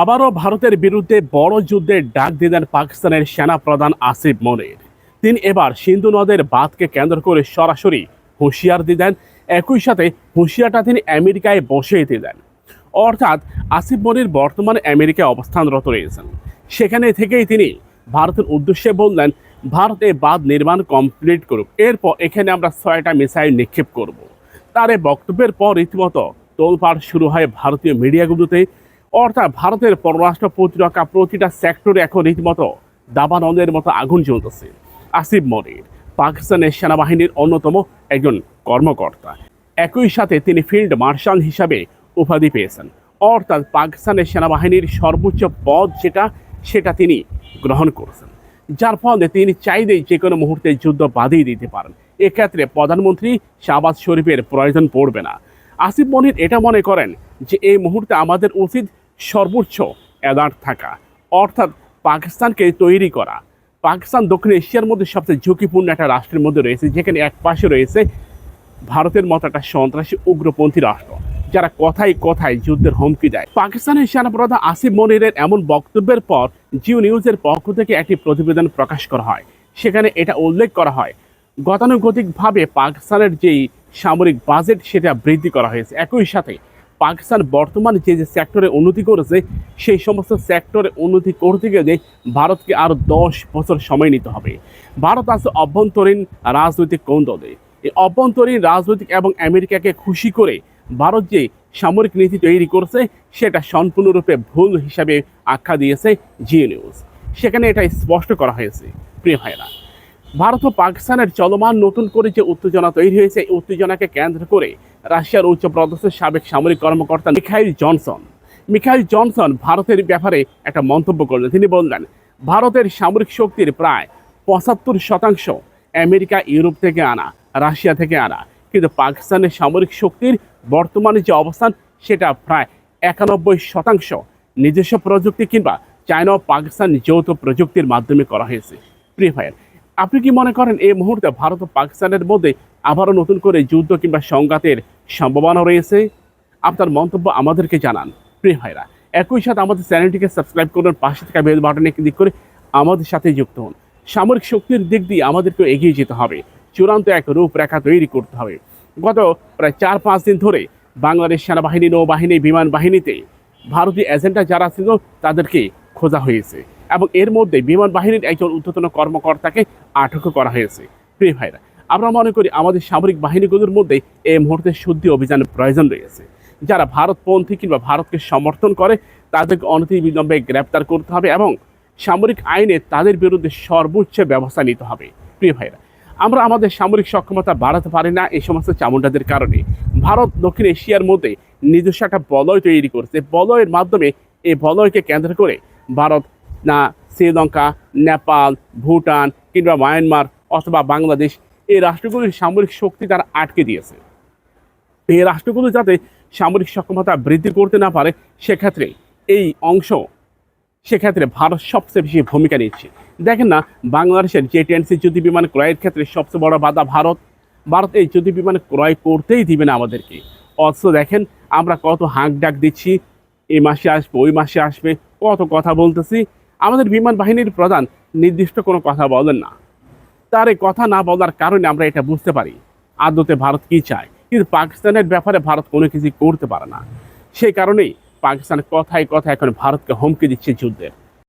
আবারও ভারতের বিরুদ্ধে বড় যুদ্ধের ডাক দিলেন পাকিস্তানের সেনা প্রধান আসিফ মনির। তিনি এবার সিন্ধু নদের বাঁধকে কেন্দ্র করে সরাসরি হুঁশিয়ার দিলেন একই সাথে হুঁশিয়ারটা তিনি আমেরিকায় বসিয়ে দিলেন অর্থাৎ আসিফ মনির বর্তমানে আমেরিকায় অবস্থানরত রয়েছেন। সেখানে থেকেই তিনি ভারতের উদ্দেশ্যে বললেন, ভারত বাঁধ নির্মাণ কমপ্লিট করুক। এরপর এখানে আমরা ছয়টা মিসাইল নিক্ষেপ করব। তার এই বক্তব্যের পর রীতিমতো তোলপাড় শুরু হয় ভারতীয় মিডিয়াগুলোতে। অর্থাৎ ভারতের পররাষ্ট্র প্রতিরক্ষা প্রতিটা সেক্টরে এখন রীতিমতো দাবানলের মতো আগুন জ্বলতেছে। আসিফ মনির, পাকিস্তানের সেনাবাহিনীর অন্যতম একজন কর্মকর্তা। একই সাথে তিনি ফিল্ড মার্শাল হিসাবে উপাধি পেয়েছেন। অর্থাৎ পাকিস্তানের সেনাবাহিনীর সর্বোচ্চ পদ যেটা, সেটা তিনি গ্রহণ করেছেন। যার ফলে তিনি চাইলেই যে কোনো মুহূর্তে যুদ্ধ বাধিয়ে দিতে পারেন। এক্ষেত্রে প্রধানমন্ত্রী শাহবাজ শরীফের প্রয়োজন পড়বে না। আসিফ মনির এটা মনে করেন যে এই মুহূর্তে আমাদের উচিত সর্বোচ্চ অ্যালার্ট থাকা, অর্থাৎ পাকিস্তানকে তৈরি করা। পাকিস্তান দক্ষিণ এশিয়ার মধ্যে সবচেয়ে ঝুঁকিপূর্ণ একটা রাষ্ট্রের মধ্যে রয়েছে, যেখানে এক পাশে রয়েছে ভারতের মতো একটা সন্ত্রাসী উগ্রপন্থী রাষ্ট্র, যারা কথায় কথায় যুদ্ধের হুমকি দেয়। পাকিস্তানের সেনাপ্রধান আসিফ মনিরের এমন বক্তব্যের পর জিও নিউজের পক্ষ থেকে একটি প্রতিবেদন প্রকাশ করা হয়। সেখানে এটা উল্লেখ করা হয়, গতানুগতিকভাবে পাকিস্তানের যেই সামরিক বাজেট, সেটা বৃদ্ধি করা হয়েছে। একই সাথে পাকিস্তান বর্তমানে যে যে সেক্টরে উন্নতি করেছে, সেই সমস্ত সেক্টরে উন্নতি করতে গেলে ভারতকে আরও দশ বছর সময় নিতে হবে। ভারত আছে অভ্যন্তরীণ রাজনৈতিক কোন্দলে। এই অভ্যন্তরীণ রাজনৈতিক এবং আমেরিকাকে খুশি করে ভারত যে সামরিক নীতি তৈরি করছে, সেটা সম্পূর্ণরূপে ভুল হিসাবে আখ্যা দিয়েছে জিও নিউজ সেখানে এটা স্পষ্ট করা হয়েছে। প্রিয় ভাইরা ভারত ও পাকিস্তানের চলমান নতুন করে যে উত্তেজনা তৈরি হয়েছে, এই উত্তেজনাকে কেন্দ্র করে রাশিয়ার উচ্চ পদস্থ সাবেক সামরিক কর্মকর্তা মিখাইল জনসন মিখাইল জনসন ভারতের ব্যাপারে একটা মন্তব্য করলেন। তিনি বললেন, ভারতের সামরিক শক্তির প্রায় পঁচাত্তর শতাংশ আমেরিকা ইউরোপ থেকে আনা, রাশিয়া থেকে আনা। কিন্তু পাকিস্তানের সামরিক শক্তির বর্তমানে যে অবস্থান, সেটা প্রায় একানব্বই শতাংশ নিজস্ব প্রযুক্তি কিংবা চায়না ও পাকিস্তান যৌথ প্রযুক্তির মাধ্যমে করা হয়েছে। প্রিয় ভাইয়ের আপনি কি মনে করেন এই মুহূর্তে ভারত ও পাকিস্তানের মধ্যে আবারও নতুন করে যুদ্ধ কিংবা সংঘাতের সম্ভাবনা রয়েছে? আপনার মন্তব্য আমাদেরকে জানান। প্রিয় ভাইরা, একই সাথে আমাদের চ্যানেলটিকে সাবস্ক্রাইব করুন, পাশে থাকা বেল বাটনে ক্লিক করে আমাদের সাথে যুক্ত হন। সামরিক শক্তির দিক দিয়ে আমাদেরকে এগিয়ে যেতে হবে। চূড়ান্ত এক রূপরেখা তৈরি করতে হবে। গত প্রায় চার পাঁচ দিন ধরে বাংলাদেশ সেনাবাহিনী, নৌবাহিনী, বিমান বাহিনীতে ভারতীয় এজেন্টরা যারা ছিল তাদেরকে খোঁজা হয়েছে। এবং এর মধ্যে বিমান বাহিনীর একজন ঊর্ধ্বতন কর্মকর্তাকে আটক করা হয়েছে। প্রিয় ভাইরা, আমরা মনে করি আমাদের সামরিক বাহিনীগুলোর মধ্যে এই মুহূর্তে শুদ্ধি অভিযানের প্রয়োজন রয়েছে। যারা ভারতপন্থী কিংবা ভারতকে সমর্থন করে, তাদেরকে অনতিবিলম্বে গ্রেপ্তার করতে হবে এবং সামরিক আইনে তাদের বিরুদ্ধে সর্বোচ্চ ব্যবস্থা নিতে হবে। প্রিয় ভাইরা, আমরা আমাদের সামরিক সক্ষমতা বাড়াতে পারি না এই সমস্ত চামুন্ডাদের কারণে। ভারত দক্ষিণ এশিয়ার মধ্যে নিজস্ব একটা বলয় তৈরি করছে। বলয়ের মাধ্যমে এই বলয়কে কেন্দ্র করে ভারত না, শ্রীলঙ্কা, নেপাল, ভুটান কিংবা মায়ানমার অথবা বাংলাদেশ এই রাষ্ট্রগুলির সামরিক শক্তি তারা আটকে দিয়েছে। এই রাষ্ট্রগুলো যাতে সামরিক সক্ষমতা বৃদ্ধি করতে না পারে, সেক্ষেত্রে এই অংশ, সেক্ষেত্রে ভারত সবচেয়ে বেশি ভূমিকা নিচ্ছে। দেখেন না, বাংলাদেশের জে টেনসি যুদ্ধ বিমান ক্রয়ের ক্ষেত্রে সবচেয়ে বড় বাধা ভারত। ভারত এই যুদ্ধ বিমান ক্রয় করতেই দিবে না আমাদেরকে। অথচ দেখেন, আমরা কত হাঁক ডাক দিচ্ছি, এই মাসে আসবে, ওই মাসে আসবে, কত কথা বলতেছি। আমাদের বিমান বাহিনীর প্রধান নির্দিষ্ট কোনো কথা বলেন না। তার এই কথা না বলার কারণে আমরা এটা বুঝতে পারি। আদতে ভারত কি চায়? কিন্তু পাকিস্তানের ব্যাপারে ভারত কোনো কিছু করতে পারে না। সেই কারণেই পাকিস্তান কথায় কথায় এখন ভারতকে হুমকি দিচ্ছে যুদ্ধের।